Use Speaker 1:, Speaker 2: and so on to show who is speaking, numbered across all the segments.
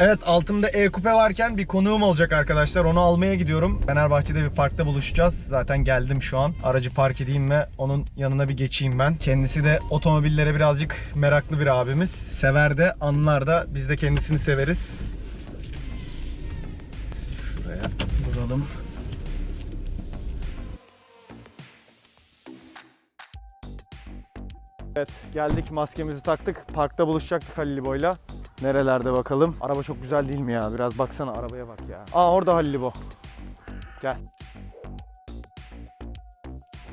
Speaker 1: Evet altımda E-Coupe varken bir konuğum olacak arkadaşlar. Onu almaya gidiyorum. Fenerbahçe'de bir parkta buluşacağız. Zaten geldim şu an. Aracı park edeyim ve onun yanına bir geçeyim ben. Kendisi de otomobillere birazcık meraklı bir abimiz. Sever de anlar da biz de kendisini severiz. Şuraya duralım. Evet geldik maskemizi taktık. Parkta buluşacaktık Halil İbo'yla. Nerelerde bakalım. Araba çok güzel değil mi ya? Biraz baksana arabaya bak ya. Aa orada Halil İbo. Gel.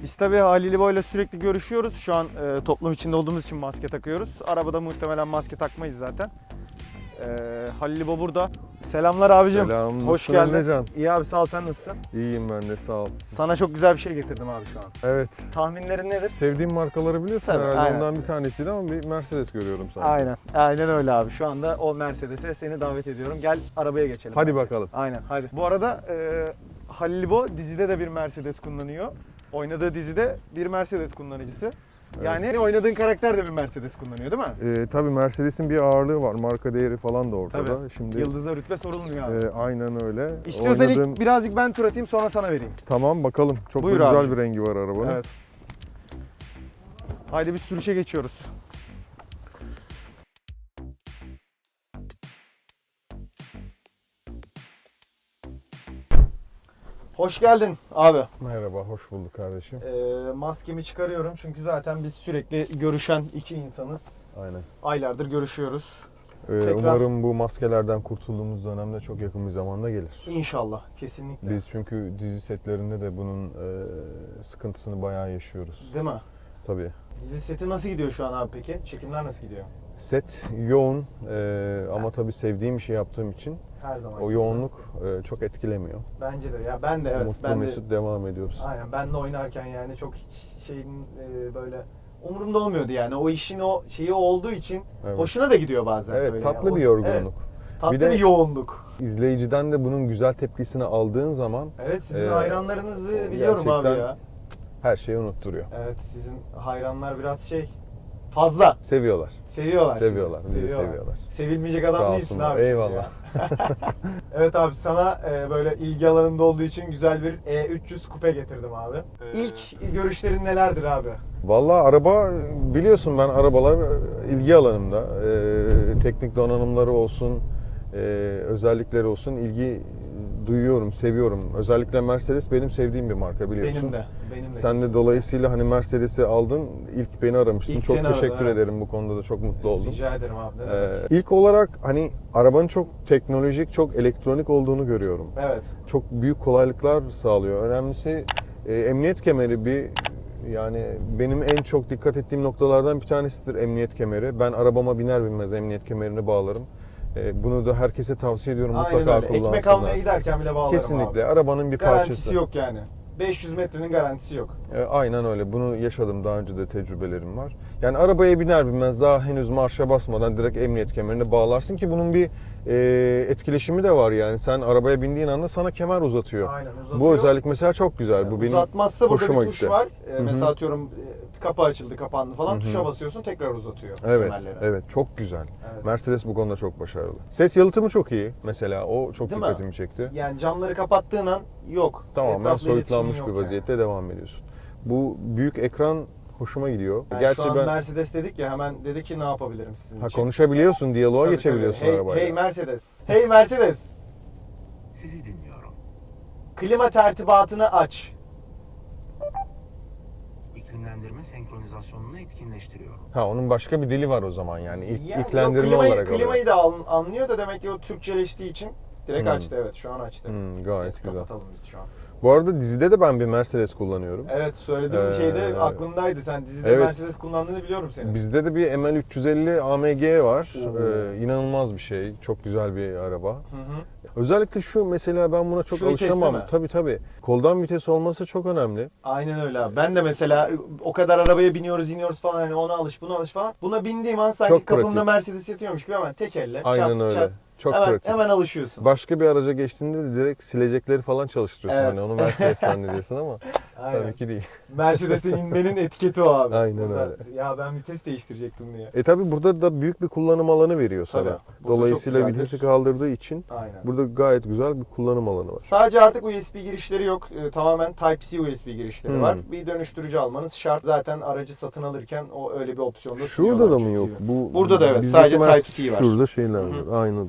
Speaker 1: Biz tabii Halil İbo ile sürekli görüşüyoruz. Şu an e, toplum içinde olduğumuz için maske takıyoruz. Arabada muhtemelen maske takmayız zaten. E, Halil İbo burada. Selamlar abicim.
Speaker 2: Selam.
Speaker 1: Hoş geldin.
Speaker 2: Emrecan?
Speaker 1: İyi abi sağ ol sen nasılsın?
Speaker 2: İyiyim ben de sağ ol.
Speaker 1: Sana çok güzel bir şey getirdim abi şu an.
Speaker 2: Evet.
Speaker 1: Tahminlerin nedir?
Speaker 2: Sevdiğim markaları biliyorsun
Speaker 1: Tabii,
Speaker 2: herhalde
Speaker 1: aynen.
Speaker 2: ondan bir tanesiydi ama bir Mercedes görüyorum sanki.
Speaker 1: Aynen. Aynen öyle abi. Şu anda o Mercedes'e seni davet ediyorum. Gel arabaya geçelim.
Speaker 2: Hadi bakalım.
Speaker 1: Aynen hadi. Bu arada e, Halil İbo dizide de bir Mercedes kullanıyor. Oynadığı dizide bir Mercedes kullanıcısı. Yani oynadığın karakter de bir Mercedes kullanıyor değil mi?
Speaker 2: Ee, tabii Mercedes'in bir ağırlığı var. Marka değeri falan da ortada.
Speaker 1: Tabii.
Speaker 2: Şimdi
Speaker 1: Yıldız'a rütbe sorulmuyor abi.
Speaker 2: e, aynen öyle.
Speaker 1: İstiyorsan
Speaker 2: Oynadığım-
Speaker 1: ilk birazcık ben tur atayım sonra sana vereyim.
Speaker 2: Tamam bakalım. Çok da
Speaker 1: Buyur
Speaker 2: güzel
Speaker 1: abi.
Speaker 2: bir rengi var arabanın.
Speaker 1: Evet. Haydi bir sürüşe geçiyoruz. Hoş geldin abi.
Speaker 2: Merhaba, hoş bulduk kardeşim.
Speaker 1: Ee, maskemi çıkarıyorum çünkü zaten biz sürekli görüşen iki insanız.
Speaker 2: Aynen.
Speaker 1: Aylardır görüşüyoruz.
Speaker 2: Ee,
Speaker 1: Tekrar-
Speaker 2: Umarım bu maskelerden kurtulduğumuz dönemde çok yakın bir zamanda gelir.
Speaker 1: İnşallah kesinlikle.
Speaker 2: Biz çünkü dizi setlerinde de bunun e, sıkıntısını bayağı yaşıyoruz.
Speaker 1: Değil mi?
Speaker 2: Tabii.
Speaker 1: Dizi seti nasıl gidiyor şu an abi peki? Çekimler nasıl gidiyor?
Speaker 2: Set yoğun e, ama tabii sevdiğim işi yaptığım için
Speaker 1: Her zaman.
Speaker 2: o yoğunluk e, çok etkilemiyor.
Speaker 1: Bence de ya ben de evet
Speaker 2: Mutlu
Speaker 1: ben de
Speaker 2: mesut devam ediyoruz.
Speaker 1: aynen ben de oynarken yani çok hiç şeyin e, böyle umurumda olmuyordu yani. O işin o şeyi olduğu için
Speaker 2: Evet.
Speaker 1: hoşuna da gidiyor bazen
Speaker 2: Evet
Speaker 1: böyle
Speaker 2: tatlı
Speaker 1: ya.
Speaker 2: bir yorgunluk.
Speaker 1: Evet, tatlı
Speaker 2: Bir de-
Speaker 1: bir yoğunluk.
Speaker 2: İzleyiciden de bunun güzel tepkisini aldığın zaman
Speaker 1: Evet sizin
Speaker 2: Ee,
Speaker 1: hayranlarınızı
Speaker 2: o
Speaker 1: biliyorum abi ya.
Speaker 2: her şeyi unutturuyor.
Speaker 1: Evet sizin hayranlar biraz şey fazla
Speaker 2: Seviyorlar.
Speaker 1: seviyorlar.
Speaker 2: Seviyorlar. Bizi seviyorlar.
Speaker 1: Sevilmeyecek adam
Speaker 2: Sağ
Speaker 1: değilsin abi.
Speaker 2: eyvallah.
Speaker 1: evet abi sana e, böyle ilgi alanında olduğu için güzel bir E300 kupe getirdim abi. İlk görüşlerin nelerdir abi?
Speaker 2: Vallahi araba biliyorsun ben arabalar ilgi alanımda. Ee, teknik donanımları olsun, e, özellikleri olsun ilgi duyuyorum, seviyorum. Özellikle Mercedes benim sevdiğim bir marka biliyorsun.
Speaker 1: Benim de. Benim de.
Speaker 2: Sen de dolayısıyla hani Mercedes'i aldın, ilk beni aramışsın.
Speaker 1: İlk
Speaker 2: çok
Speaker 1: aradım,
Speaker 2: teşekkür
Speaker 1: evet.
Speaker 2: ederim bu konuda da çok mutlu oldum.
Speaker 1: Rica ederim abi.
Speaker 2: Ee, ilk olarak hani arabanın çok teknolojik, çok elektronik olduğunu görüyorum.
Speaker 1: evet.
Speaker 2: Çok büyük kolaylıklar sağlıyor. Önemlisi e, emniyet kemeri bir yani benim en çok dikkat ettiğim noktalardan bir tanesidir emniyet kemeri. Ben arabama biner binmez emniyet kemerini bağlarım. E, bunu da herkese tavsiye ediyorum
Speaker 1: Aynen
Speaker 2: mutlaka
Speaker 1: öyle.
Speaker 2: kullansınlar.
Speaker 1: Ekmek almaya giderken bile bağlarım
Speaker 2: Kesinlikle
Speaker 1: abi.
Speaker 2: arabanın bir
Speaker 1: Garantisi
Speaker 2: parçası.
Speaker 1: yok yani. 500 metrenin garantisi yok.
Speaker 2: E, aynen öyle. Bunu yaşadım. Daha önce de tecrübelerim var. Yani arabaya biner binmez daha henüz marşa basmadan direkt emniyet kemerini bağlarsın ki bunun bir e, etkileşimi de var yani. Sen arabaya bindiğin anda sana kemer uzatıyor.
Speaker 1: Aynen uzatıyor.
Speaker 2: Bu özellik mesela çok güzel. Bu benim
Speaker 1: Uzatmazsa burada
Speaker 2: hoşuma
Speaker 1: bir tuş
Speaker 2: gitti.
Speaker 1: var.
Speaker 2: Hı.
Speaker 1: mesela atıyorum e, kapı açıldı, kapandı falan.
Speaker 2: Hı hı.
Speaker 1: Tuşa basıyorsun tekrar uzatıyor
Speaker 2: Evet,
Speaker 1: kemerleri.
Speaker 2: evet çok güzel.
Speaker 1: Evet.
Speaker 2: Mercedes bu konuda çok başarılı. Ses yalıtımı çok iyi mesela. O çok
Speaker 1: Değil mi?
Speaker 2: dikkatimi çekti.
Speaker 1: Yani camları kapattığın an yok.
Speaker 2: Tamamen
Speaker 1: Etrafla
Speaker 2: soyutlanmış
Speaker 1: iletişimin
Speaker 2: bir
Speaker 1: yok
Speaker 2: vaziyette devam ediyorsun. Bu büyük ekran hoşuma gidiyor.
Speaker 1: Yani. Yani
Speaker 2: Gerçi
Speaker 1: şu an
Speaker 2: ben
Speaker 1: Mercedes dedik ya hemen dedi ki ne yapabilirim sizin
Speaker 2: ha,
Speaker 1: için?
Speaker 2: konuşabiliyorsun, diyaloğa
Speaker 1: Tabii,
Speaker 2: geçebiliyorsun
Speaker 1: tabii. hey,
Speaker 2: arabayla.
Speaker 1: Hey Mercedes. Hey Mercedes.
Speaker 3: Sizi dinliyorum.
Speaker 1: Klima tertibatını aç.
Speaker 3: İklimlendirme senkronizasyonunu etkinleştiriyorum.
Speaker 2: Ha onun başka bir dili var o zaman yani. İlk,
Speaker 1: Yani
Speaker 2: ilklendirme
Speaker 1: yok, klimayı,
Speaker 2: olarak
Speaker 1: klimayı da an- anlıyor da demek ki o Türkçeleştiği için direkt
Speaker 2: Hmm.
Speaker 1: açtı evet şu an açtı.
Speaker 2: Hmm, gayet
Speaker 1: Evet,
Speaker 2: güzel.
Speaker 1: Kapatalım biz şu an.
Speaker 2: Bu arada dizide de ben bir Mercedes kullanıyorum.
Speaker 1: Evet söylediğim
Speaker 2: Ee,
Speaker 1: şeyde aklımdaydı. Sen dizide
Speaker 2: evet.
Speaker 1: Mercedes kullandığını biliyorum senin.
Speaker 2: Bizde de bir ML350 AMG var. Ee, inanılmaz bir şey. Çok güzel bir araba.
Speaker 1: Hı hı.
Speaker 2: Özellikle şu mesela ben buna çok
Speaker 1: Şu
Speaker 2: alışamam.
Speaker 1: mi?
Speaker 2: Tabii tabii. Koldan vites olması çok önemli.
Speaker 1: Aynen öyle abi. Ben de mesela o kadar arabaya biniyoruz iniyoruz falan hani ona alış buna alış falan. Buna bindiğim an sanki
Speaker 2: Çok
Speaker 1: kapımda
Speaker 2: pratik.
Speaker 1: Mercedes yatıyormuş gibi hemen tek elle
Speaker 2: Aynen
Speaker 1: çat
Speaker 2: öyle.
Speaker 1: çat
Speaker 2: Çok
Speaker 1: hemen,
Speaker 2: pratik.
Speaker 1: hemen alışıyorsun.
Speaker 2: Başka bir araca geçtiğinde de direkt silecekleri falan çalıştırıyorsun.
Speaker 1: Evet.
Speaker 2: Hani onu Mercedes zannediyorsun ama
Speaker 1: Aynen.
Speaker 2: Tabii ki değil.
Speaker 1: Mercedes'ten inmenin etiketi o abi.
Speaker 2: Aynen
Speaker 1: Bunlar-
Speaker 2: öyle.
Speaker 1: Ya ben vites değiştirecektim diye.
Speaker 2: E tabi burada da büyük bir kullanım alanı veriyor sana.
Speaker 1: Tabii. Burada
Speaker 2: Dolayısıyla vitesi kaldırdığı için
Speaker 1: Aynen.
Speaker 2: burada gayet güzel bir kullanım alanı var.
Speaker 1: Sadece artık USB girişleri yok. Ee, tamamen Type-C USB girişleri
Speaker 2: Hmm.
Speaker 1: var. Bir dönüştürücü almanız şart. Zaten aracı satın alırken o öyle bir opsiyonda
Speaker 2: Şurada da mı yok? Bu
Speaker 1: Burada da evet, sadece Type-C var.
Speaker 2: Şurada şeyler var. Aynen.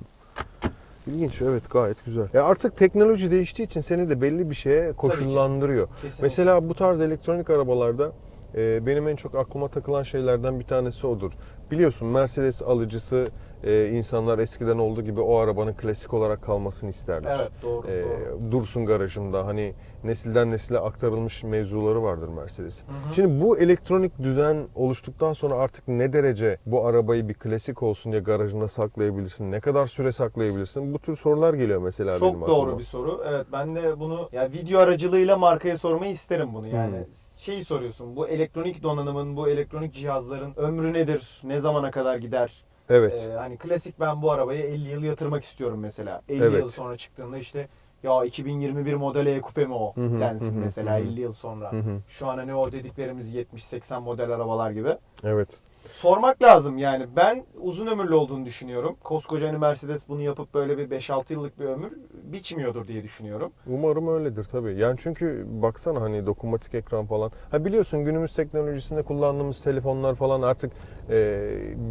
Speaker 2: İlginç evet gayet güzel. Ya artık teknoloji değiştiği için seni de belli bir şeye koşullandırıyor. Mesela bu tarz elektronik arabalarda e, benim en çok aklıma takılan şeylerden bir tanesi odur. Biliyorsun Mercedes alıcısı e, insanlar eskiden olduğu gibi o arabanın klasik olarak kalmasını isterler.
Speaker 1: Evet doğru.
Speaker 2: E,
Speaker 1: doğru.
Speaker 2: dursun garajında hani nesilden nesile aktarılmış mevzuları vardır Mercedes.
Speaker 1: Hı hı.
Speaker 2: Şimdi bu elektronik düzen oluştuktan sonra artık ne derece bu arabayı bir klasik olsun diye garajında saklayabilirsin? Ne kadar süre saklayabilirsin? Bu tür sorular geliyor mesela benim
Speaker 1: Çok doğru
Speaker 2: aklıma.
Speaker 1: bir soru. Evet ben de bunu ya video aracılığıyla markaya sormayı isterim bunu. Yani
Speaker 2: Hmm.
Speaker 1: Şeyi soruyorsun. Bu elektronik donanımın, bu elektronik cihazların ömrü nedir? Ne zamana kadar gider?
Speaker 2: Evet.
Speaker 1: Ee, hani klasik ben bu arabaya 50 yıl yatırmak istiyorum mesela. 50
Speaker 2: Evet.
Speaker 1: yıl sonra çıktığında işte ya 2021 model E-Coupe mi o
Speaker 2: Hı hı,
Speaker 1: densin
Speaker 2: hı
Speaker 1: mesela
Speaker 2: hı.
Speaker 1: 50 yıl sonra.
Speaker 2: Hı hı.
Speaker 1: Şu an hani o dediklerimiz 70-80 model arabalar gibi.
Speaker 2: Evet.
Speaker 1: Sormak lazım yani. Ben uzun ömürlü olduğunu düşünüyorum. Koskoca hani Mercedes bunu yapıp böyle bir 5-6 yıllık bir ömür biçmiyordur diye düşünüyorum.
Speaker 2: Umarım öyledir tabii. Yani çünkü baksana hani dokunmatik ekran falan. Ha biliyorsun günümüz teknolojisinde kullandığımız telefonlar falan artık e,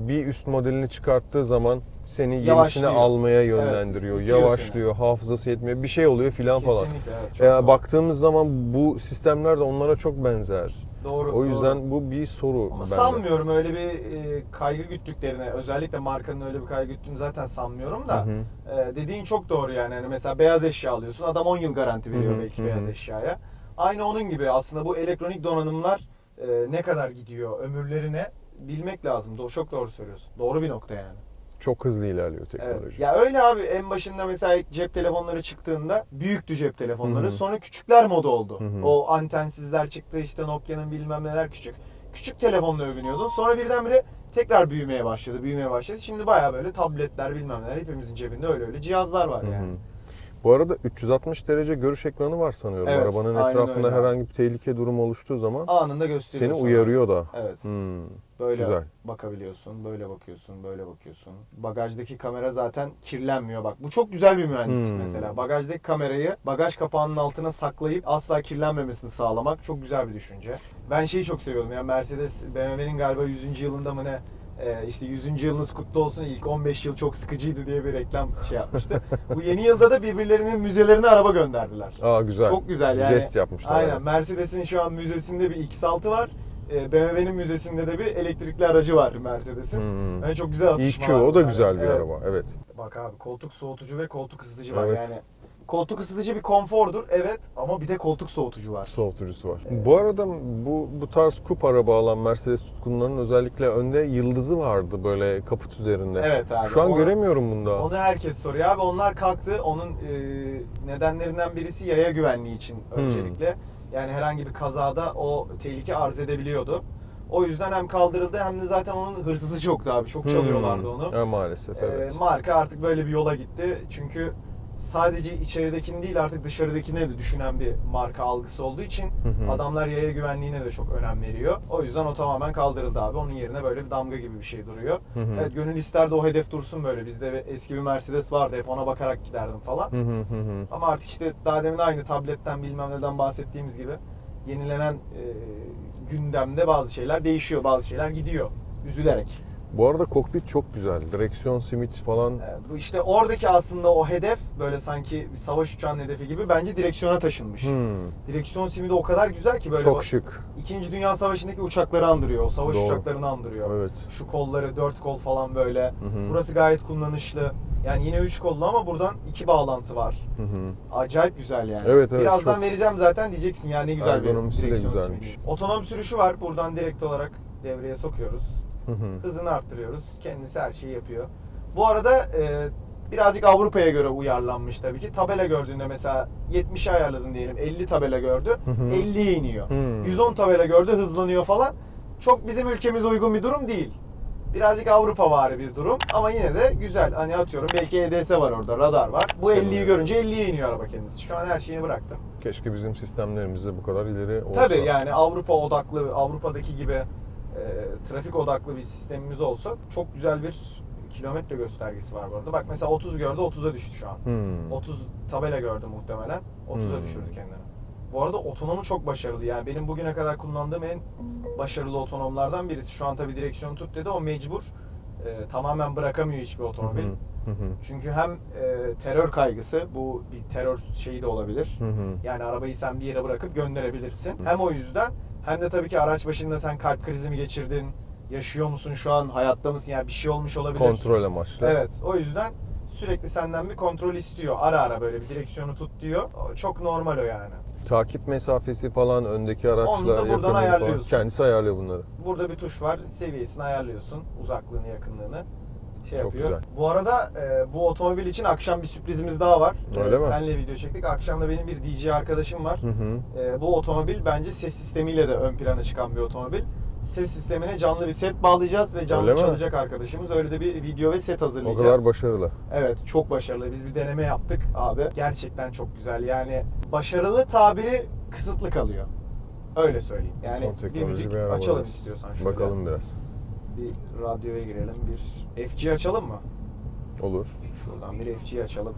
Speaker 2: bir üst modelini çıkarttığı zaman seni yenisini
Speaker 1: Yavaşlıyor.
Speaker 2: almaya yönlendiriyor.
Speaker 1: itiyor
Speaker 2: Yavaşlıyor, hafızası yetmiyor. Bir şey oluyor filan falan.
Speaker 1: Kesinlikle evet. çok
Speaker 2: Ya
Speaker 1: doğru.
Speaker 2: baktığımız zaman bu sistemler de onlara çok benzer.
Speaker 1: doğru.
Speaker 2: O yüzden
Speaker 1: doğru.
Speaker 2: bu bir soru
Speaker 1: Ama
Speaker 2: bende.
Speaker 1: sanmıyorum öyle bir e, kaygı güttüklerine, özellikle markanın öyle bir kaygı güttüğünü zaten sanmıyorum da.
Speaker 2: Hı.
Speaker 1: E, dediğin çok doğru yani. Hani mesela beyaz eşya alıyorsun. Adam 10 yıl garanti veriyor
Speaker 2: Hı hı,
Speaker 1: belki
Speaker 2: hı
Speaker 1: beyaz
Speaker 2: hı.
Speaker 1: eşyaya. Aynı onun gibi aslında bu elektronik donanımlar e, ne kadar gidiyor ömürlerine bilmek lazım. Do- Çok doğru söylüyorsun. Doğru bir nokta yani.
Speaker 2: Çok hızlı ilerliyor
Speaker 1: Evet.
Speaker 2: teknoloji.
Speaker 1: Ya öyle abi en başında mesela cep telefonları çıktığında büyüktü cep telefonları.
Speaker 2: Hı hı.
Speaker 1: Sonra küçükler moda oldu.
Speaker 2: Hı hı.
Speaker 1: O antensizler çıktı işte Nokia'nın bilmem neler küçük. Küçük telefonla övünüyordun. Sonra birdenbire tekrar büyümeye başladı, büyümeye başladı. Şimdi baya böyle tabletler bilmem neler hepimizin cebinde öyle öyle cihazlar var yani.
Speaker 2: hı. Bu arada 360 derece görüş ekranı var sanıyorum.
Speaker 1: Evet,
Speaker 2: Arabanın etrafında
Speaker 1: öyle.
Speaker 2: herhangi bir tehlike durumu oluştuğu zaman
Speaker 1: Anında gösteriyor.
Speaker 2: seni
Speaker 1: sana.
Speaker 2: uyarıyor da.
Speaker 1: Evet.
Speaker 2: Hmm.
Speaker 1: Böyle
Speaker 2: Güzel.
Speaker 1: bakabiliyorsun, böyle bakıyorsun, böyle bakıyorsun. Bagajdaki kamera zaten kirlenmiyor bak. Bu çok güzel bir mühendislik
Speaker 2: Hmm.
Speaker 1: mesela. Bagajdaki kamerayı bagaj kapağının altına saklayıp asla kirlenmemesini sağlamak çok güzel bir düşünce. Ben şeyi çok seviyorum ya Mercedes BMW'nin galiba 100. yılında mı ne e, işte 100. yılınız kutlu olsun ilk 15 yıl çok sıkıcıydı diye bir reklam şey yapmıştı. Bu yeni yılda da birbirlerinin müzelerine araba gönderdiler.
Speaker 2: Aa güzel.
Speaker 1: Çok güzel yani.
Speaker 2: Jest yapmışlar.
Speaker 1: Aynen.
Speaker 2: evet.
Speaker 1: Mercedes'in şu an müzesinde bir X6 var. Ee, BMW'nin müzesinde de bir elektrikli aracı var Mercedes'in.
Speaker 2: Hmm.
Speaker 1: Yani çok güzel atışma
Speaker 2: EQ
Speaker 1: var
Speaker 2: o da
Speaker 1: bunlar
Speaker 2: güzel
Speaker 1: yani.
Speaker 2: bir
Speaker 1: Evet.
Speaker 2: araba. Evet.
Speaker 1: Bak abi koltuk soğutucu ve koltuk ısıtıcı var
Speaker 2: Evet.
Speaker 1: yani. Koltuk ısıtıcı bir konfordur evet ama bir de koltuk soğutucu var.
Speaker 2: Soğutucusu var.
Speaker 1: Evet.
Speaker 2: Bu arada bu bu tarz kup araba alan Mercedes tutkunlarının özellikle önde yıldızı vardı böyle kaput üzerinde.
Speaker 1: Evet abi.
Speaker 2: Şu an
Speaker 1: Onu-
Speaker 2: göremiyorum bunda.
Speaker 1: Onu herkes soruyor abi. Onlar kalktı. Onun e, nedenlerinden birisi yaya güvenliği için
Speaker 2: Hmm.
Speaker 1: öncelikle. Yani herhangi bir kazada o tehlike arz edebiliyordu. O yüzden hem kaldırıldı hem de zaten onun hırsızı çoktu abi. Çok çalıyorlardı
Speaker 2: Hmm.
Speaker 1: onu.
Speaker 2: Ha, maalesef
Speaker 1: Ee,
Speaker 2: evet.
Speaker 1: marka artık böyle bir yola gitti. Çünkü sadece içeridekini değil artık dışarıdakini de düşünen bir marka algısı olduğu için
Speaker 2: hı.
Speaker 1: adamlar yaya güvenliğine de çok önem veriyor. O yüzden o tamamen kaldırıldı abi. Onun yerine böyle bir damga gibi bir şey duruyor.
Speaker 2: Hı hı.
Speaker 1: Evet gönül isterdi o hedef dursun böyle. Bizde eski bir Mercedes vardı hep ona bakarak giderdim falan.
Speaker 2: Hı hı hı hı.
Speaker 1: Ama artık işte daha demin aynı tabletten bilmem neden bahsettiğimiz gibi yenilenen e, gündemde bazı şeyler değişiyor, bazı şeyler gidiyor. Üzülerek.
Speaker 2: Bu arada kokpit çok güzel. Direksiyon simit falan.
Speaker 1: Evet, bu işte oradaki aslında o hedef böyle sanki bir savaş uçağının hedefi gibi bence direksiyona taşınmış.
Speaker 2: Hmm.
Speaker 1: Direksiyon simidi o kadar güzel ki böyle
Speaker 2: Çok şık.
Speaker 1: İkinci Dünya Savaşı'ndaki uçakları andırıyor. O savaş
Speaker 2: Doğru.
Speaker 1: uçaklarını andırıyor.
Speaker 2: Evet.
Speaker 1: Şu kolları dört kol falan böyle.
Speaker 2: Hı hı.
Speaker 1: Burası gayet kullanışlı. Yani yine üç kollu ama buradan iki bağlantı var.
Speaker 2: Hı hı.
Speaker 1: Acayip güzel yani.
Speaker 2: Evet, evet,
Speaker 1: Birazdan
Speaker 2: çok.
Speaker 1: vereceğim zaten diyeceksin ya ne güzel bir direksiyon
Speaker 2: güzelmiş.
Speaker 1: simidi. Otonom sürüşü var. Buradan direkt olarak devreye sokuyoruz.
Speaker 2: Hı hı.
Speaker 1: Hızını arttırıyoruz. Kendisi her şeyi yapıyor. Bu arada e, birazcık Avrupa'ya göre uyarlanmış tabii ki. Tabela gördüğünde mesela 70'e ayarladın diyelim. 50 tabela gördü.
Speaker 2: Hı hı.
Speaker 1: 50'ye iniyor.
Speaker 2: Hmm.
Speaker 1: 110 tabela gördü hızlanıyor falan. Çok bizim ülkemize uygun bir durum değil. Birazcık Avrupa vari bir durum ama yine de güzel. Hani atıyorum belki EDS var orada, radar var. Bu 50'yi görünce 50'ye iniyor araba kendisi. Şu an her şeyini bıraktım.
Speaker 2: Keşke bizim sistemlerimizde bu kadar ileri olsa.
Speaker 1: Tabii yani Avrupa odaklı, Avrupa'daki gibi trafik odaklı bir sistemimiz olsa çok güzel bir kilometre göstergesi var bu arada. Bak mesela 30 gördü, 30'a düştü şu an.
Speaker 2: Hmm.
Speaker 1: 30 tabela gördü muhtemelen. 30'a
Speaker 2: Hmm.
Speaker 1: düşürdü kendini. Bu arada otonomu çok başarılı. Yani benim bugüne kadar kullandığım en başarılı otonomlardan birisi. Şu an tabii direksiyonu tut dedi. O mecbur. e, tamamen bırakamıyor hiçbir otomobil.
Speaker 2: Hı hı, hı hı.
Speaker 1: Çünkü hem e, terör kaygısı, bu bir terör şeyi de olabilir.
Speaker 2: Hı hı.
Speaker 1: Yani arabayı sen bir yere bırakıp gönderebilirsin. Hem o yüzden hem de tabii ki araç başında sen kalp krizi mi geçirdin, yaşıyor musun şu an, hayatta mısın yani bir şey olmuş olabilir.
Speaker 2: Kontrol amaçlı.
Speaker 1: Evet o yüzden sürekli senden bir kontrol istiyor. Ara ara böyle bir direksiyonu tut diyor. Çok normal o yani.
Speaker 2: Takip mesafesi falan öndeki araçla
Speaker 1: Onu da buradan
Speaker 2: yakınlığı falan.
Speaker 1: ayarlıyorsun.
Speaker 2: Kendisi ayarlıyor bunları.
Speaker 1: Burada bir tuş var. Seviyesini ayarlıyorsun. Uzaklığını, yakınlığını. Şey
Speaker 2: Çok
Speaker 1: yapıyor.
Speaker 2: güzel.
Speaker 1: Bu arada e, bu otomobil için akşam bir sürprizimiz daha var.
Speaker 2: Öyle
Speaker 1: E,
Speaker 2: mi?
Speaker 1: Senle video çektik. Akşam da benim bir DJ arkadaşım var.
Speaker 2: Hı hı.
Speaker 1: E, bu otomobil bence ses sistemiyle de ön plana çıkan bir otomobil. Ses sistemine canlı bir set bağlayacağız ve canlı
Speaker 2: Öyle mi?
Speaker 1: çalacak arkadaşımız. Öyle de bir video ve set
Speaker 2: O
Speaker 1: hazırlayacağız.
Speaker 2: kadar başarılı.
Speaker 1: Evet çok başarılı. Biz bir deneme yaptık abi. Gerçekten çok güzel. Yani başarılı tabiri kısıtlı kalıyor. Öyle söyleyeyim. Yani bir müzik
Speaker 2: bir
Speaker 1: açalım
Speaker 2: var.
Speaker 1: istiyorsan şöyle.
Speaker 2: Bakalım biraz.
Speaker 1: Bir radyoya girelim. Bir FG açalım mı?
Speaker 2: Olur.
Speaker 1: Şuradan bir FG açalım.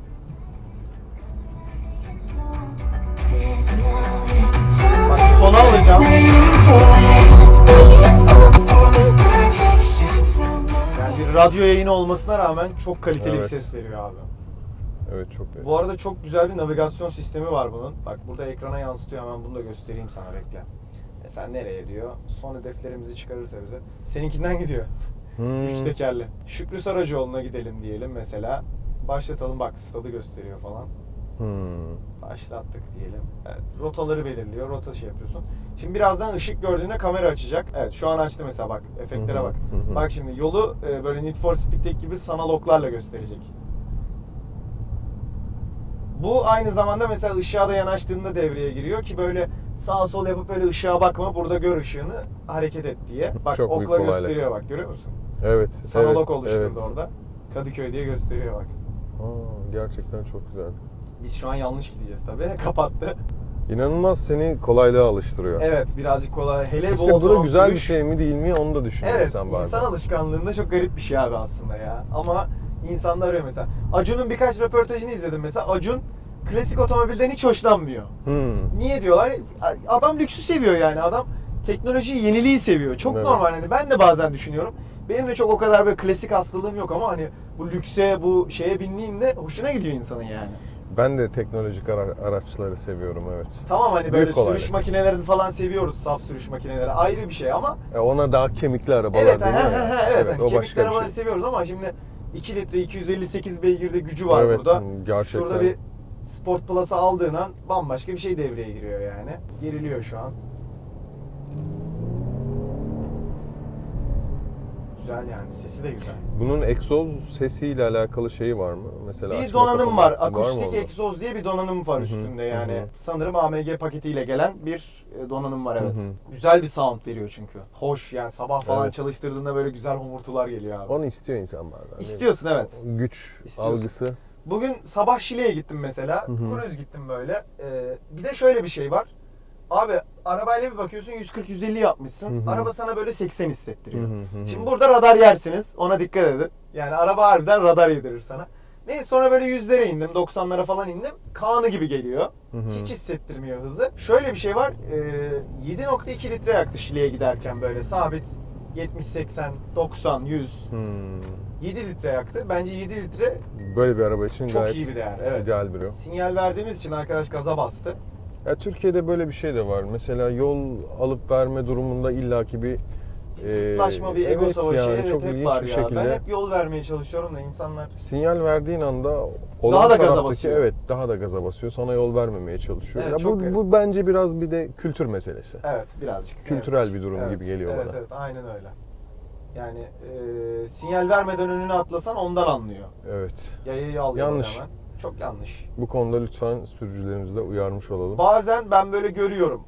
Speaker 4: Bak sona alacağım.
Speaker 1: Yani bir radyo yayını olmasına rağmen çok kaliteli
Speaker 2: Evet.
Speaker 1: bir ses veriyor abi.
Speaker 2: Evet çok iyi.
Speaker 1: Bu arada çok güzel bir navigasyon sistemi var bunun. Bak burada ekrana yansıtıyor hemen bunu da göstereyim sana bekle. E sen nereye diyor? Son hedeflerimizi çıkarırsa bize. Seninkinden gidiyor.
Speaker 2: Hmm.
Speaker 1: Üç tekerli. Şükrü Saracoğlu'na gidelim diyelim mesela. Başlatalım bak stadı gösteriyor falan.
Speaker 2: Hmm.
Speaker 1: Başlattık diyelim. Evet, rotaları belirliyor. Rota şey yapıyorsun. Şimdi birazdan ışık gördüğünde kamera açacak. Evet şu an açtı mesela bak. Efektlere bak. Bak şimdi yolu e, böyle Need for Speed'deki gibi sanal oklarla gösterecek. Bu aynı zamanda mesela ışığa da yanaştığında devreye giriyor ki böyle sağ sol yapıp böyle ışığa bakma burada gör ışığını hareket et diye. Bak
Speaker 2: Çok büyük
Speaker 1: okla
Speaker 2: kolaylık.
Speaker 1: gösteriyor bak görüyor musun?
Speaker 2: Evet.
Speaker 1: Sanal
Speaker 2: evet,
Speaker 1: ok oluşturdu
Speaker 2: evet.
Speaker 1: orada. Kadıköy diye gösteriyor bak.
Speaker 2: Aa, gerçekten çok güzel.
Speaker 1: Biz şu an yanlış gideceğiz tabii. Kapattı.
Speaker 2: İnanılmaz seni kolaylığa alıştırıyor.
Speaker 1: Evet birazcık kolay. Hele
Speaker 2: İşte bu da güzel bir şey mi değil mi onu da düşünüyor
Speaker 1: Evet
Speaker 2: insan bazen.
Speaker 1: insan alışkanlığında çok garip bir şey abi aslında ya. Ama insanlar arıyor mesela. Acun'un birkaç röportajını izledim mesela. Acun klasik otomobilden hiç hoşlanmıyor.
Speaker 2: Hmm.
Speaker 1: Niye diyorlar? Adam lüksü seviyor yani. Adam teknolojiyi, yeniliği seviyor. Çok
Speaker 2: Evet.
Speaker 1: normal hani ben de bazen düşünüyorum. Benim de çok o kadar böyle klasik hastalığım yok ama hani bu lükse, bu şeye bindiğinde hoşuna gidiyor insanın yani.
Speaker 2: Ben de teknolojik ara- araçları seviyorum evet.
Speaker 1: Tamam hani
Speaker 2: Büyük
Speaker 1: böyle
Speaker 2: kolaylık.
Speaker 1: sürüş makinelerini falan seviyoruz. Saf sürüş makineleri ayrı bir şey ama
Speaker 2: E, ona daha kemikli arabalar
Speaker 1: Evet,
Speaker 2: değil
Speaker 1: he,
Speaker 2: mi?
Speaker 1: he, he, evet.
Speaker 2: evet
Speaker 1: hani
Speaker 2: o
Speaker 1: kemikli
Speaker 2: bir
Speaker 1: arabaları
Speaker 2: şey.
Speaker 1: seviyoruz ama şimdi 2 litre 258 beygirde gücü var
Speaker 2: Evet,
Speaker 1: burada.
Speaker 2: gerçekten.
Speaker 1: Şurada bir Sport Plus'ı aldığın an bambaşka bir şey devreye giriyor yani. Geriliyor şu an. Güzel yani sesi de güzel.
Speaker 2: Bunun egzoz sesiyle alakalı şeyi var mı? Mesela
Speaker 1: Bir
Speaker 2: açma
Speaker 1: donanım
Speaker 2: kapama-
Speaker 1: var.
Speaker 2: mı
Speaker 1: Akustik
Speaker 2: onda?
Speaker 1: egzoz diye bir donanım var
Speaker 2: Hı hı,
Speaker 1: üstünde
Speaker 2: hı
Speaker 1: yani.
Speaker 2: hı.
Speaker 1: Sanırım AMG paketiyle gelen bir e, donanım var evet.
Speaker 2: Hı hı.
Speaker 1: Güzel bir sound veriyor çünkü. Hoş yani sabah falan
Speaker 2: Evet.
Speaker 1: çalıştırdığında böyle güzel homurtular geliyor abi.
Speaker 2: Onu istiyor insan bazen.
Speaker 1: İstiyorsun evet.
Speaker 2: Güç
Speaker 1: İstiyorsun.
Speaker 2: algısı.
Speaker 1: Bugün sabah Şile'ye gittim mesela.
Speaker 2: Hı hı.
Speaker 1: Cruise gittim böyle. Ee, bir de şöyle bir şey var. Abi arabayla bir bakıyorsun 140-150 yapmışsın.
Speaker 2: Hı hı.
Speaker 1: Araba sana böyle 80 hissettiriyor.
Speaker 2: Hı hı.
Speaker 1: Şimdi burada radar yersiniz. Ona dikkat edin. Yani araba harbiden radar yedirir sana. Neyse sonra böyle yüzlere indim. 90'lara falan indim. Kaan'ı gibi geliyor.
Speaker 2: Hı hı.
Speaker 1: Hiç hissettirmiyor hızı. Şöyle bir şey var. Ee, 7.2 litre yaktı Şile'ye giderken böyle sabit. 70, 80, 90, 100.
Speaker 2: Hmm.
Speaker 1: 7 litre yaktı. Bence 7 litre
Speaker 2: Böyle bir araba için
Speaker 1: çok
Speaker 2: gayet
Speaker 1: iyi bir değer. Evet.
Speaker 2: ideal bir o.
Speaker 1: Sinyal verdiğimiz için arkadaş gaza bastı.
Speaker 2: Ya Türkiye'de böyle bir şey de var. Mesela yol alıp verme durumunda illaki bir e,
Speaker 1: Taşma bir ego
Speaker 2: evet
Speaker 1: savaşı
Speaker 2: yani
Speaker 1: evet
Speaker 2: çok
Speaker 1: hep var
Speaker 2: bir
Speaker 1: ya.
Speaker 2: şekilde
Speaker 1: Ben hep yol vermeye çalışıyorum da insanlar
Speaker 2: sinyal verdiğin anda
Speaker 1: Daha
Speaker 2: olan
Speaker 1: da gaza basıyor.
Speaker 2: Evet, daha da gaza basıyor. Sana yol vermemeye çalışıyor.
Speaker 1: Evet,
Speaker 2: ya bu,
Speaker 1: garip.
Speaker 2: bu bence biraz bir de kültür meselesi.
Speaker 1: evet birazcık
Speaker 2: Kültürel
Speaker 1: evet.
Speaker 2: bir durum
Speaker 1: Evet,
Speaker 2: gibi geliyor
Speaker 1: evet,
Speaker 2: bana.
Speaker 1: Evet aynen öyle. Yani e, sinyal vermeden önüne atlasan ondan anlıyor.
Speaker 2: Evet.
Speaker 1: Yayayı alıyor
Speaker 2: Yanlış.
Speaker 1: hemen. Çok yanlış.
Speaker 2: Bu konuda lütfen sürücülerimizi de uyarmış olalım.
Speaker 1: Bazen ben böyle görüyorum.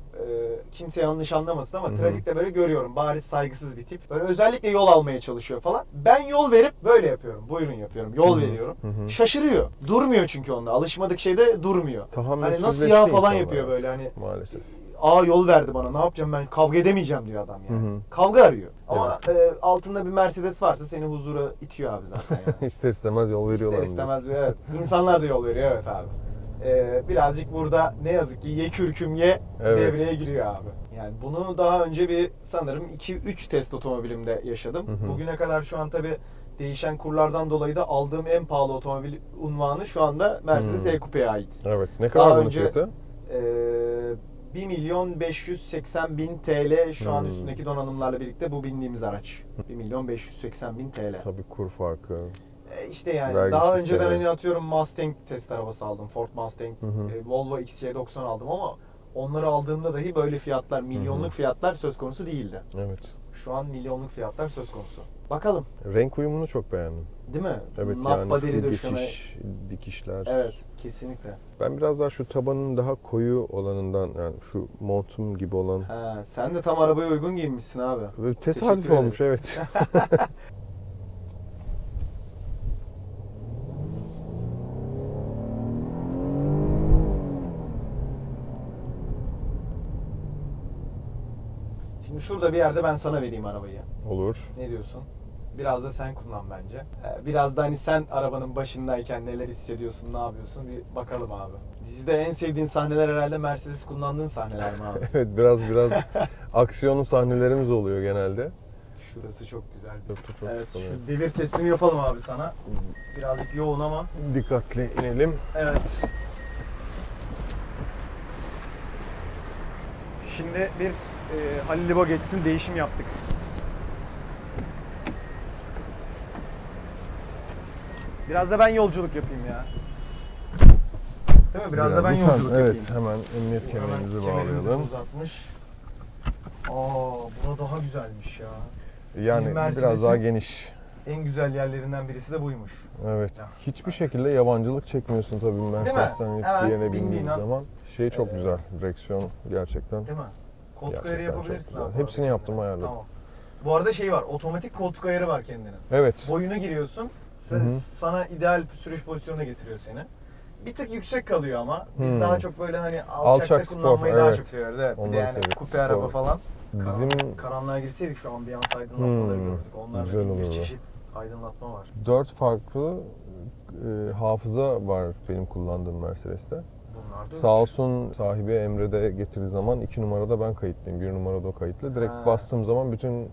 Speaker 1: Kimse yanlış anlamasın ama trafikte böyle görüyorum. Bariz saygısız bir tip. Böyle özellikle yol almaya çalışıyor falan. Ben yol verip böyle yapıyorum. Buyurun yapıyorum. Yol
Speaker 2: Hı hı.
Speaker 1: veriyorum.
Speaker 2: Hı hı.
Speaker 1: Şaşırıyor. Durmuyor çünkü onda. Alışmadık şeyde durmuyor. Hani
Speaker 2: Tahammülsüzleşti
Speaker 1: nasıl ya falan yapıyor böyle hani
Speaker 2: Maalesef.
Speaker 1: aa yol verdi bana ne yapacağım ben kavga edemeyeceğim diyor adam yani.
Speaker 2: Hı hı.
Speaker 1: Kavga arıyor. Ama e, altında bir Mercedes varsa seni huzura itiyor abi zaten yani.
Speaker 2: İster istemez yol veriyorlar.
Speaker 1: İster istemez evet. İnsanlar da yol veriyor evet abi. Ee, birazcık burada ne yazık ki ye kürküm ye
Speaker 2: Evet.
Speaker 1: devreye giriyor abi. Yani bunu daha önce bir sanırım 2-3 test otomobilimde yaşadım.
Speaker 2: Hı hı.
Speaker 1: Bugüne kadar şu an tabi değişen kurlardan dolayı da aldığım en pahalı otomobil unvanı şu anda Mercedes
Speaker 2: Hı.
Speaker 1: E-Coupe'ye ait.
Speaker 2: Evet. Ne
Speaker 1: Daha
Speaker 2: kadar bunun
Speaker 1: önce-
Speaker 2: fiyatı?
Speaker 1: Ee, 1 milyon 580 bin TL şu an
Speaker 2: Hmm.
Speaker 1: üstündeki donanımlarla birlikte bu bindiğimiz araç. 1 milyon 580 bin TL.
Speaker 2: Tabii kur farkı.
Speaker 1: E, İşte yani
Speaker 2: Vergi
Speaker 1: daha önceden hani atıyorum Mustang test arabası aldım. Ford Mustang,
Speaker 2: Hı hı.
Speaker 1: e, Volvo XC90 aldım ama onları aldığımda dahi böyle fiyatlar, milyonluk
Speaker 2: Hı hı.
Speaker 1: fiyatlar söz konusu değildi.
Speaker 2: Evet.
Speaker 1: Şu an milyonluk fiyatlar söz konusu. Bakalım
Speaker 2: Renk uyumunu çok beğendim.
Speaker 1: değil mi?
Speaker 2: Evet
Speaker 1: Nappa
Speaker 2: yani
Speaker 1: deri
Speaker 2: şu
Speaker 1: döşeme.
Speaker 2: geçiş, dikişler.
Speaker 1: Evet kesinlikle.
Speaker 2: Ben biraz daha şu tabanın daha koyu olanından yani şu montum gibi olan
Speaker 1: Ha, sen de tam arabaya uygun giyinmişsin abi.
Speaker 2: Böyle tesadüf olmuş evet.
Speaker 1: şurada bir yerde ben sana vereyim arabayı.
Speaker 2: Olur.
Speaker 1: Ne diyorsun? Biraz da sen kullan bence. Ee, Biraz da hani sen arabanın başındayken neler hissediyorsun, ne yapıyorsun bir bakalım abi. Dizide en sevdiğin sahneler herhalde Mercedes kullandığın sahneler mi abi?
Speaker 2: Evet biraz biraz aksiyonlu sahnelerimiz oluyor genelde.
Speaker 1: Şurası çok güzel.
Speaker 2: Çok çok çok
Speaker 1: Evet
Speaker 2: güzel.
Speaker 1: şu devir testini yapalım abi sana. Birazcık yoğun ama.
Speaker 2: Dikkatli inelim.
Speaker 1: Evet. Şimdi bir e, Halil İbo geçsin değişim yaptık. Biraz da ben yolculuk yapayım ya. Değil mi? Biraz, da ben
Speaker 2: lütfen,
Speaker 1: yolculuk yapayım.
Speaker 2: Evet hemen emniyet kemerimizi bağlayalım.
Speaker 1: uzatmış. Aa, bura daha güzelmiş ya.
Speaker 2: Yani biraz daha geniş.
Speaker 1: En güzel yerlerinden birisi de buymuş.
Speaker 2: Evet.
Speaker 1: Ya.
Speaker 2: Hiçbir şekilde yabancılık çekmiyorsun tabii Mercedes'ten yerine
Speaker 1: bindiğin
Speaker 2: bindiğin
Speaker 1: an-
Speaker 2: zaman. Şey çok
Speaker 1: Ee,
Speaker 2: güzel. Direksiyon gerçekten.
Speaker 1: Değil mi? Koltuk
Speaker 2: Gerçekten
Speaker 1: ayarı
Speaker 2: çok
Speaker 1: yapabilirsin
Speaker 2: güzel.
Speaker 1: abi.
Speaker 2: Hepsini yaptım, ayarladım.
Speaker 1: Tamam. Bu arada şey var, otomatik koltuk ayarı var kendinin.
Speaker 2: Evet.
Speaker 1: Boyuna giriyorsun,
Speaker 2: Hı hı.
Speaker 1: sana ideal sürüş pozisyonuna getiriyor seni. Bir tık yüksek kalıyor ama biz
Speaker 2: Hmm.
Speaker 1: daha çok böyle hani alçakta
Speaker 2: Alçak spor,
Speaker 1: kullanmayı daha
Speaker 2: evet.
Speaker 1: çok seviyoruz. Evet. Bir de
Speaker 2: Onları
Speaker 1: yani
Speaker 2: seviyoruz,
Speaker 1: kupe araba
Speaker 2: spor.
Speaker 1: falan.
Speaker 2: Bizim
Speaker 1: Karan- karanlığa girseydik şu ambiyans aydınlatmaları
Speaker 2: Hmm,
Speaker 1: gördük. Onlarda
Speaker 2: güzel
Speaker 1: bir
Speaker 2: olurdu.
Speaker 1: çeşit aydınlatma var.
Speaker 2: dört farklı e, hafıza var benim kullandığım Mercedes'te.
Speaker 1: Bunlar da
Speaker 2: Sağ olsun sahibi Emre de getirdiği zaman iki numarada ben kayıtlıyım, bir numarada o kayıtlı. Direkt
Speaker 1: Ha.
Speaker 2: bastığım zaman bütün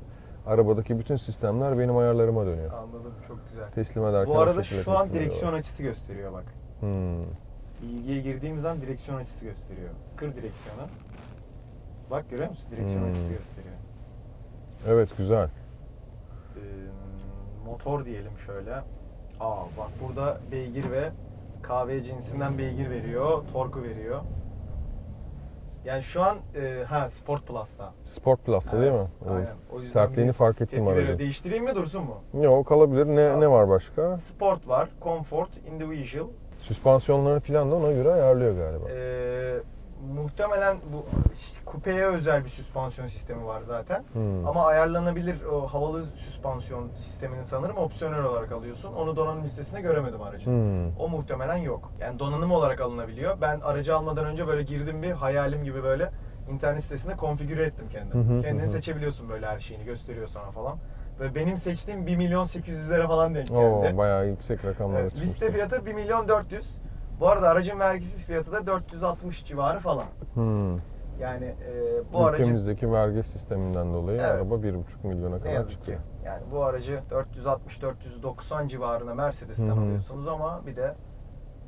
Speaker 2: arabadaki bütün sistemler benim ayarlarıma dönüyor.
Speaker 1: Anladım, çok güzel.
Speaker 2: Teslim ederken
Speaker 1: Bu
Speaker 2: o
Speaker 1: arada
Speaker 2: şekilde
Speaker 1: şu an
Speaker 2: teslim
Speaker 1: direksiyon
Speaker 2: ediyorlar.
Speaker 1: açısı gösteriyor bak.
Speaker 2: Hmm.
Speaker 1: Bilgiye girdiğim zaman direksiyon açısı gösteriyor. Kır direksiyonu. Bak görüyor musun? Direksiyon
Speaker 2: Hmm.
Speaker 1: açısı gösteriyor.
Speaker 2: Evet güzel.
Speaker 1: Ee, motor diyelim şöyle. Aa bak burada beygir ve kahve cinsinden beygir veriyor, torku veriyor. Yani şu an e, ha Sport Plus'ta.
Speaker 2: Sport Plus'ta değil mi? O
Speaker 1: aynen. O yüzden
Speaker 2: sertliğini
Speaker 1: bir
Speaker 2: fark ettim
Speaker 1: Tepki veriyor.
Speaker 2: aracın.
Speaker 1: Değiştireyim mi dursun mu?
Speaker 2: Yok kalabilir. Ne, ne var başka?
Speaker 1: Sport var, Comfort, Individual.
Speaker 2: Süspansiyonları falan da ona göre ayarlıyor galiba.
Speaker 1: Ee, muhtemelen bu kupeye özel bir süspansiyon sistemi var zaten.
Speaker 2: Hmm.
Speaker 1: Ama ayarlanabilir o havalı süspansiyon sistemini sanırım opsiyonel olarak alıyorsun. Onu donanım listesinde göremedim aracın.
Speaker 2: Hmm.
Speaker 1: O muhtemelen yok. Yani donanım olarak alınabiliyor. Ben aracı almadan önce böyle girdim bir hayalim gibi böyle internet sitesinde konfigüre ettim kendimi.
Speaker 2: Hı hı,
Speaker 1: Kendini
Speaker 2: hı
Speaker 1: seçebiliyorsun böyle her şeyini gösteriyor sana falan. Ve benim seçtiğim 1 milyon 800'lere falan denk geldi.
Speaker 2: Oo, bayağı yüksek rakamlar
Speaker 1: Evet, liste fiyatı 1 milyon 400. Bu arada aracın vergisiz fiyatı da 460 civarı falan.
Speaker 2: Hmm.
Speaker 1: Yani e, bu aracın
Speaker 2: Ülkemizdeki vergi sisteminden dolayı
Speaker 1: Evet.
Speaker 2: araba 1,5 milyona
Speaker 1: ne
Speaker 2: kadar çıktı.
Speaker 1: ki yani bu aracı 460-490 civarına Mercedes'ten
Speaker 2: Hı hı.
Speaker 1: alıyorsunuz ama bir de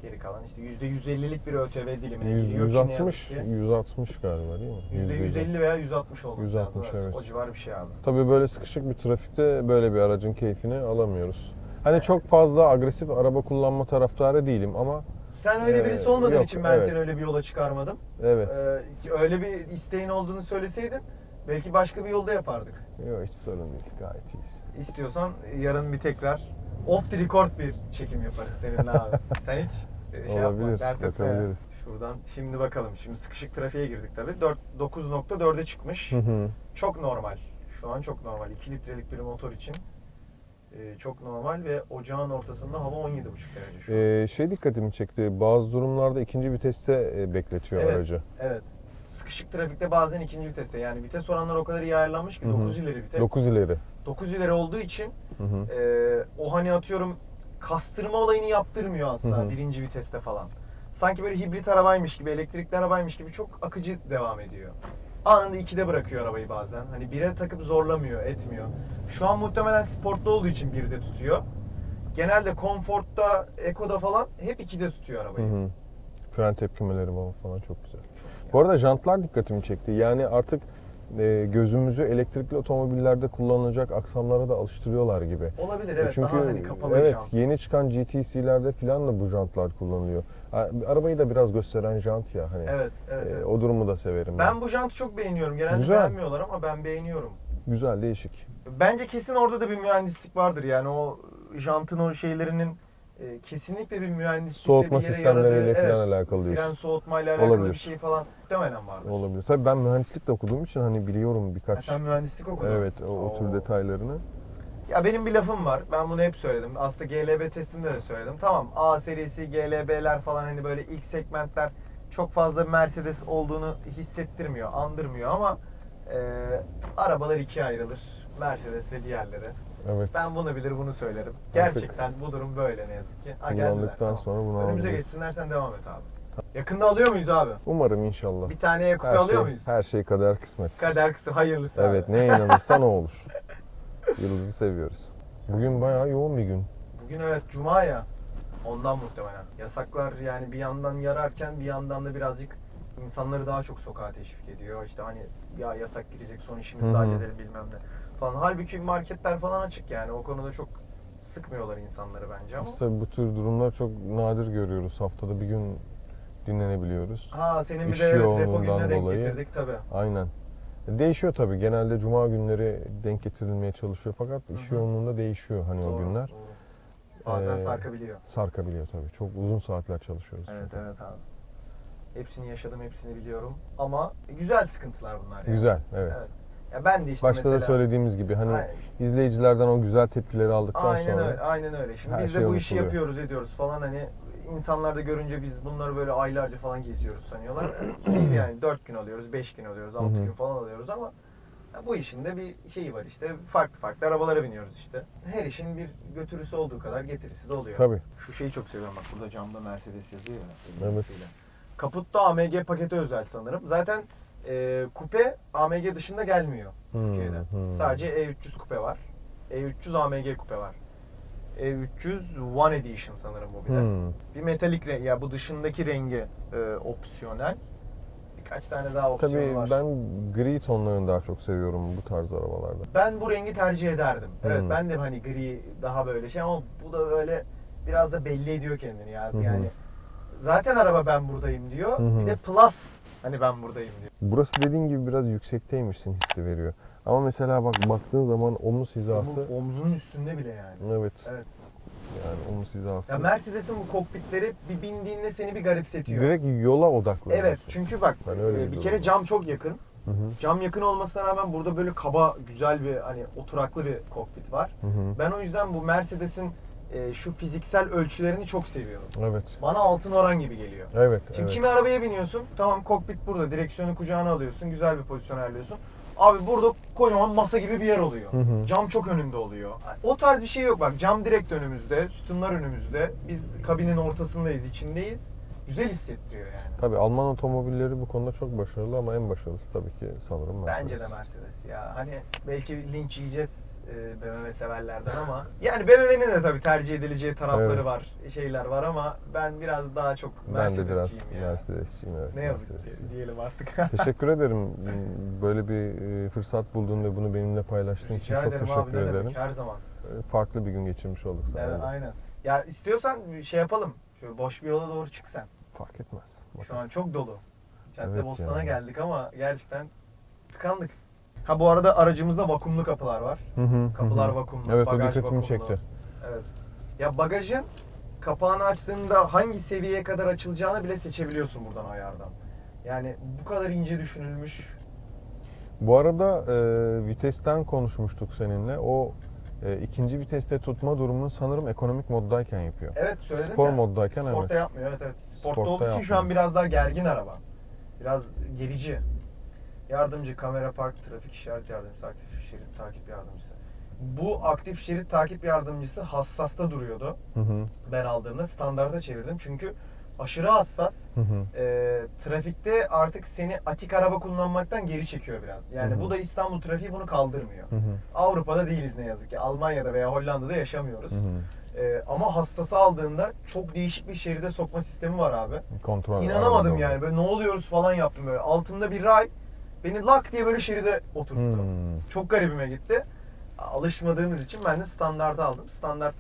Speaker 1: geri kalan işte %150'lik bir ÖTV dilimine
Speaker 2: Yüz-
Speaker 1: giriyor ki ne yazık
Speaker 2: 160,
Speaker 1: ki.
Speaker 2: 160 galiba değil mi?
Speaker 1: %150 veya 160 olması
Speaker 2: 160,
Speaker 1: lazım.
Speaker 2: evet.
Speaker 1: O civar bir şey abi.
Speaker 2: Tabii böyle sıkışık bir trafikte böyle bir aracın keyfini alamıyoruz. Hani çok fazla agresif araba kullanma taraftarı değilim ama
Speaker 1: Sen öyle
Speaker 2: Ee,
Speaker 1: birisi olmadığın
Speaker 2: yok,
Speaker 1: için ben
Speaker 2: evet.
Speaker 1: seni öyle bir yola çıkarmadım.
Speaker 2: evet.
Speaker 1: Ee, öyle bir isteğin olduğunu söyleseydin belki başka bir yolda yapardık.
Speaker 2: Yok hiç sorun değil gayet iyiyiz.
Speaker 1: İstiyorsan yarın bir tekrar off the record bir çekim yaparız seninle abi. Sen hiç e, şey yapma,
Speaker 2: Olabilir,
Speaker 1: dert etme
Speaker 2: bakabiliriz.
Speaker 1: Şuradan şimdi bakalım. Şimdi sıkışık trafiğe girdik tabii. 4 9.4'e çıkmış.
Speaker 2: Hı hı.
Speaker 1: Çok normal. Şu an çok normal. 2 litrelik bir motor için çok normal ve ocağın ortasında hava 17,5 derece şu an.
Speaker 2: Ee, şey dikkatimi çekti. Bazı durumlarda ikinci viteste e, bekletiyor
Speaker 1: Evet.
Speaker 2: aracı.
Speaker 1: Evet. Sıkışık trafikte bazen ikinci viteste. Yani vites oranları o kadar iyi ayarlanmış ki
Speaker 2: Hı hı.
Speaker 1: 9 ileri vites.
Speaker 2: 9 ileri.
Speaker 1: 9 ileri olduğu için e, o hani atıyorum kastırma olayını yaptırmıyor aslında
Speaker 2: Hı hı.
Speaker 1: birinci viteste falan. Sanki böyle hibrit arabaymış gibi, elektrikli arabaymış gibi çok akıcı devam ediyor. Anında 2'de bırakıyor arabayı bazen. Hani 1'e takıp zorlamıyor, etmiyor. Şu an muhtemelen sportlu olduğu için 1'de tutuyor. Genelde konfortta, ekoda falan hep 2'de tutuyor
Speaker 2: Hı
Speaker 1: arabayı.
Speaker 2: hı. Fren tepkimeleri falan çok güzel. Bu arada jantlar dikkatimi çekti. Yani artık e, gözümüzü elektrikli otomobillerde kullanılacak aksamlara da alıştırıyorlar gibi.
Speaker 1: Olabilir evet.
Speaker 2: Çünkü
Speaker 1: daha hani kapalı
Speaker 2: evet
Speaker 1: jant.
Speaker 2: yeni çıkan GTC'lerde falan da bu jantlar kullanılıyor. Ha, Arabayı da biraz gösteren jant ya hani.
Speaker 1: Evet, evet.
Speaker 2: E,
Speaker 1: evet.
Speaker 2: o durumu da severim.
Speaker 1: Ben bu jantı çok beğeniyorum. Genelde
Speaker 2: Güzel.
Speaker 1: beğenmiyorlar ama ben beğeniyorum.
Speaker 2: Güzel, değişik.
Speaker 1: Bence kesin orada da bir mühendislik vardır yani o jantın o şeylerinin e, kesinlikle bir mühendislikle
Speaker 2: Soğutma
Speaker 1: bir yere
Speaker 2: sistemleriyle
Speaker 1: yaradığı,
Speaker 2: falan
Speaker 1: evet,
Speaker 2: alakalı
Speaker 1: Fren
Speaker 2: diyorsun.
Speaker 1: soğutmayla alakalı
Speaker 2: Olabilir.
Speaker 1: bir şey falan muhtemelen vardır.
Speaker 2: Olabilir. Tabii ben mühendislik de okuduğum için hani biliyorum
Speaker 1: Ha,
Speaker 2: birkaç.
Speaker 1: sen mühendislik okudun.
Speaker 2: Evet, o, o tür detaylarını.
Speaker 1: Ya benim bir lafım var. Ben bunu hep söyledim. Aslında GLB testinde de söyledim. Tamam A serisi, GLB'ler falan hani böyle ilk segmentler çok fazla Mercedes olduğunu hissettirmiyor, andırmıyor ama e, arabalar ikiye ayrılır. Mercedes ve diğerleri.
Speaker 2: Evet.
Speaker 1: Ben bunu bilir bunu söylerim. Gerçekten bu durum böyle ne yazık ki. Ha, geldiler,
Speaker 2: Kullandıktan
Speaker 1: tamam.
Speaker 2: sonra bunu
Speaker 1: Önümüze geçsinler sen devam et abi. Yakında alıyor muyuz abi?
Speaker 2: Umarım inşallah.
Speaker 1: Bir tane
Speaker 2: Her
Speaker 1: alıyor
Speaker 2: şey,
Speaker 1: muyuz?
Speaker 2: her şey kader kısmet.
Speaker 1: Kader kısmı hayırlısı abi.
Speaker 2: Evet, neye inanırsan o olur. Yıldız'ı seviyoruz. Bugün bayağı yoğun bir gün.
Speaker 1: Bugün evet cuma ya. Ondan muhtemelen. Yasaklar yani bir yandan yararken bir yandan da birazcık insanları daha çok sokağa teşvik ediyor. İşte hani ya yasak girecek son işimizi
Speaker 2: hı.
Speaker 1: halledelim bilmem ne falan. Halbuki marketler falan açık yani. O konuda çok sıkmıyorlar insanları bence ama.
Speaker 2: Tabii bu tür durumlar çok nadir görüyoruz. Haftada bir gün dinlenebiliyoruz.
Speaker 1: Ha senin bir
Speaker 2: İş
Speaker 1: de evet, repo
Speaker 2: yoğunluğundan
Speaker 1: gününe denk
Speaker 2: dolayı.
Speaker 1: getirdik tabii.
Speaker 2: Aynen. Değişiyor tabii. Genelde cuma günleri denk getirilmeye çalışıyor fakat iş
Speaker 1: Hı hı.
Speaker 2: yoğunluğunda değişiyor hani o
Speaker 1: Doğru,
Speaker 2: günler.
Speaker 1: doğru. Bazen
Speaker 2: Ee,
Speaker 1: sarkabiliyor.
Speaker 2: Sarkabiliyor tabii. Çok uzun saatler çalışıyoruz.
Speaker 1: Evet
Speaker 2: çünkü.
Speaker 1: evet abi. Hepsini yaşadım, hepsini biliyorum. Ama güzel sıkıntılar bunlar yani.
Speaker 2: Güzel, evet.
Speaker 1: Evet. Ya ben de işte
Speaker 2: Başta
Speaker 1: mesela...
Speaker 2: da söylediğimiz gibi hani
Speaker 1: Aynen.
Speaker 2: izleyicilerden o güzel tepkileri aldıktan
Speaker 1: Aynen
Speaker 2: sonra
Speaker 1: öyle, aynen öyle. Şimdi
Speaker 2: her
Speaker 1: biz de
Speaker 2: şey
Speaker 1: bu işi
Speaker 2: unutuluyor.
Speaker 1: yapıyoruz, ediyoruz falan hani insanlar da görünce biz bunları böyle aylarca falan geziyoruz sanıyorlar. Değil yani 4 gün alıyoruz, 5 gün alıyoruz, 6
Speaker 2: Hı hı.
Speaker 1: gün falan alıyoruz ama ya bu işin de bir şeyi var işte. Farklı farklı arabalara biniyoruz işte. Her işin bir götürüsü olduğu kadar getirisi de oluyor.
Speaker 2: Tabii.
Speaker 1: Şu şeyi çok seviyorum bak burada camda Mercedes yazıyor ya.
Speaker 2: Evet.
Speaker 1: elbisesiyle. Kaputta AMG paketi özel sanırım. Zaten e, kupe AMG dışında gelmiyor
Speaker 2: Hmm,
Speaker 1: Türkiye'de.
Speaker 2: hmm.
Speaker 1: Sadece E300 kupe var. E300 AMG kupe var. E300 One Edition sanırım bu bir de.
Speaker 2: Hmm.
Speaker 1: Bir metalik renk ya bu dışındaki rengi e, opsiyonel. Birkaç tane daha opsiyon
Speaker 2: Tabii
Speaker 1: var.
Speaker 2: ben gri tonlarını daha çok seviyorum bu tarz arabalarda.
Speaker 1: Ben bu rengi tercih ederdim. Evet
Speaker 2: Hmm.
Speaker 1: ben de hani gri daha böyle şey ama bu da böyle biraz da belli ediyor kendini ya.
Speaker 2: Hı.
Speaker 1: Yani zaten araba ben buradayım diyor.
Speaker 2: Hı hı.
Speaker 1: Bir de plus hani ben buradayım diyor.
Speaker 2: Burası dediğin gibi biraz yüksekteymişsin hissi veriyor. Ama mesela bak baktığın zaman omuz hizası
Speaker 1: Bu omzunun üstünde bile yani.
Speaker 2: evet.
Speaker 1: Evet.
Speaker 2: Yani omuz hizası.
Speaker 1: Ya Mercedes'in bu kokpitleri bir bindiğinde seni bir garipsetiyor.
Speaker 2: Direkt yola odaklı.
Speaker 1: Evet çünkü bak
Speaker 2: Ben öyle
Speaker 1: e,
Speaker 2: bir
Speaker 1: bir kere cam çok yakın.
Speaker 2: Hı hı.
Speaker 1: Cam yakın olmasına rağmen burada böyle kaba güzel bir hani oturaklı bir kokpit var.
Speaker 2: Hı hı.
Speaker 1: Ben o yüzden bu Mercedes'in e, şu fiziksel ölçülerini çok seviyorum.
Speaker 2: Evet.
Speaker 1: Bana altın oran gibi geliyor.
Speaker 2: Evet.
Speaker 1: Şimdi
Speaker 2: evet.
Speaker 1: kimi arabaya biniyorsun, tamam kokpit burada, direksiyonu kucağına alıyorsun, güzel bir pozisyon ayarlıyorsun. Abi burada kocaman masa gibi bir yer oluyor.
Speaker 2: Hı hı.
Speaker 1: Cam çok önünde oluyor. O tarz bir şey yok bak. Cam direkt önümüzde, sütunlar önümüzde. Biz kabinin ortasındayız, içindeyiz. Güzel hissettiriyor yani.
Speaker 2: Tabii Alman otomobilleri bu konuda çok başarılı ama en başarılısı tabii ki sanırım Mercedes.
Speaker 1: Bence de Mercedes ya. Hani belki linç yiyeceğiz e, BMW severlerden ama yani BMW'nin de tabii tercih edileceği tarafları
Speaker 2: Evet.
Speaker 1: var, şeyler var ama ben biraz daha çok
Speaker 2: Ben de biraz
Speaker 1: Mercedes'ciyim ya.
Speaker 2: Mercedes'ciyim evet.
Speaker 1: Ne yazık ki
Speaker 2: Mercedes'ciyim.
Speaker 1: diyelim artık.
Speaker 2: Teşekkür ederim. Böyle bir e, fırsat buldun ve bunu benimle paylaştığın için
Speaker 1: Rica
Speaker 2: çok
Speaker 1: ederim
Speaker 2: teşekkür
Speaker 1: abi
Speaker 2: ederim.
Speaker 1: demek her zaman.
Speaker 2: E, Farklı bir gün geçirmiş olduk
Speaker 1: Evet,
Speaker 2: sayende.
Speaker 1: aynen. Ya istiyorsan şey yapalım. Şöyle boş bir yola doğru çık sen.
Speaker 2: Fark etmez.
Speaker 1: Şu an çok dolu. Cadde
Speaker 2: Evet
Speaker 1: Bostan'a
Speaker 2: ya.
Speaker 1: geldik ama gerçekten tıkandık. Ha bu arada aracımızda vakumlu kapılar var.
Speaker 2: Hı hı,
Speaker 1: Kapılar
Speaker 2: hı
Speaker 1: vakumlu,
Speaker 2: Evet o
Speaker 1: bagaj
Speaker 2: dikkatimi
Speaker 1: vakumlu.
Speaker 2: çekti.
Speaker 1: Evet. Ya bagajın kapağını açtığında hangi seviyeye kadar açılacağını bile seçebiliyorsun buradan ayardan. Yani bu kadar ince düşünülmüş.
Speaker 2: Bu arada e, vitesten konuşmuştuk seninle. O e, ikinci viteste tutma durumunu sanırım ekonomik moddayken yapıyor.
Speaker 1: Evet söyledim
Speaker 2: Spor
Speaker 1: ya.
Speaker 2: moddayken
Speaker 1: Sportta
Speaker 2: evet.
Speaker 1: yapmıyor evet evet. Sportta,
Speaker 2: Sportta
Speaker 1: olduğu için şu an
Speaker 2: yapmıyor.
Speaker 1: biraz daha gergin araba. Biraz gerici. Yardımcı kamera park trafik işaret yardımcısı aktif şerit takip yardımcısı. Bu aktif şerit takip yardımcısı hassasta duruyordu.
Speaker 2: Hı hı.
Speaker 1: Ben aldığımda standarda çevirdim çünkü aşırı hassas.
Speaker 2: Hı hı.
Speaker 1: Ee, trafikte artık seni atik araba kullanmaktan geri çekiyor biraz. Yani
Speaker 2: Hı hı.
Speaker 1: bu da İstanbul trafiği bunu kaldırmıyor.
Speaker 2: Hı hı.
Speaker 1: Avrupa'da değiliz ne yazık ki. Almanya'da veya Hollanda'da yaşamıyoruz.
Speaker 2: Hı hı.
Speaker 1: Ee, ama hassası aldığında çok değişik bir şeride sokma sistemi var abi.
Speaker 2: Kontrol.
Speaker 1: İnanamadım yani. Böyle ne oluyoruz falan yaptım böyle. Altımda bir ray beni lak diye böyle şeride oturttu.
Speaker 2: Hmm.
Speaker 1: Çok garibime gitti. Alışmadığımız için ben de standartı aldım. Standart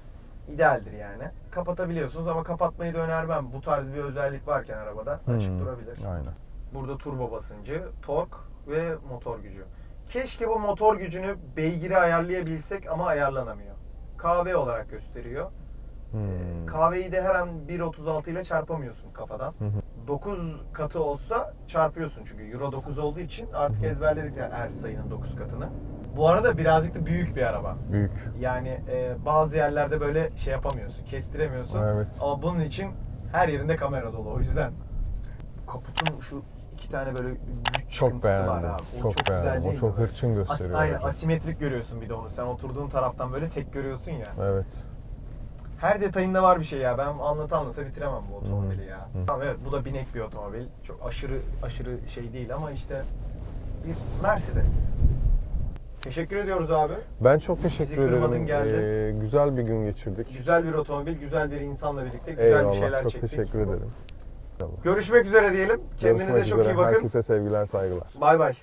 Speaker 1: idealdir yani. Kapatabiliyorsunuz ama kapatmayı da önermem. Bu tarz bir özellik varken arabada açık
Speaker 2: Hmm.
Speaker 1: durabilir.
Speaker 2: Aynen.
Speaker 1: Burada turbo basıncı, tork ve motor gücü. Keşke bu motor gücünü beygiri ayarlayabilsek ama ayarlanamıyor. KV olarak gösteriyor.
Speaker 2: Hmm.
Speaker 1: KV'yi de her an 1.36 ile çarpamıyorsun kafadan.
Speaker 2: Hı hı.
Speaker 1: 9 katı olsa çarpıyorsun çünkü Euro 9 olduğu için artık ezberledik ya her sayının 9 katını. Bu arada birazcık da büyük bir araba.
Speaker 2: Büyük.
Speaker 1: Yani e, bazı yerlerde böyle şey yapamıyorsun, kestiremiyorsun.
Speaker 2: Evet.
Speaker 1: Ama bunun için her yerinde kamera dolu. O yüzden kaputun şu iki tane böyle güç
Speaker 2: Çok beğendim.
Speaker 1: var abi. O
Speaker 2: çok,
Speaker 1: çok, güzel
Speaker 2: beğendim.
Speaker 1: değil
Speaker 2: O çok hırçın
Speaker 1: As-
Speaker 2: gösteriyor.
Speaker 1: aynen
Speaker 2: aracı.
Speaker 1: asimetrik görüyorsun bir de onu. Sen oturduğun taraftan böyle tek görüyorsun ya.
Speaker 2: Evet.
Speaker 1: Her detayında var bir şey ya. Ben anlata anlata bitiremem bu otomobili ya.
Speaker 2: Hı.
Speaker 1: Tamam evet bu da binek bir otomobil. Çok aşırı aşırı şey değil ama işte bir Mercedes. Teşekkür ediyoruz abi.
Speaker 2: Ben çok teşekkür
Speaker 1: kırmadın,
Speaker 2: ederim.
Speaker 1: geldin.
Speaker 2: Ee, güzel bir gün geçirdik.
Speaker 1: Güzel bir otomobil, güzel bir insanla birlikte güzel
Speaker 2: Eyvallah.
Speaker 1: bir şeyler
Speaker 2: çok
Speaker 1: çektik.
Speaker 2: teşekkür ederim.
Speaker 1: Görüşmek üzere diyelim. Kendinize
Speaker 2: Görüşmek
Speaker 1: çok
Speaker 2: üzere.
Speaker 1: iyi bakın.
Speaker 2: Herkese sevgiler, saygılar.
Speaker 1: Bay bay.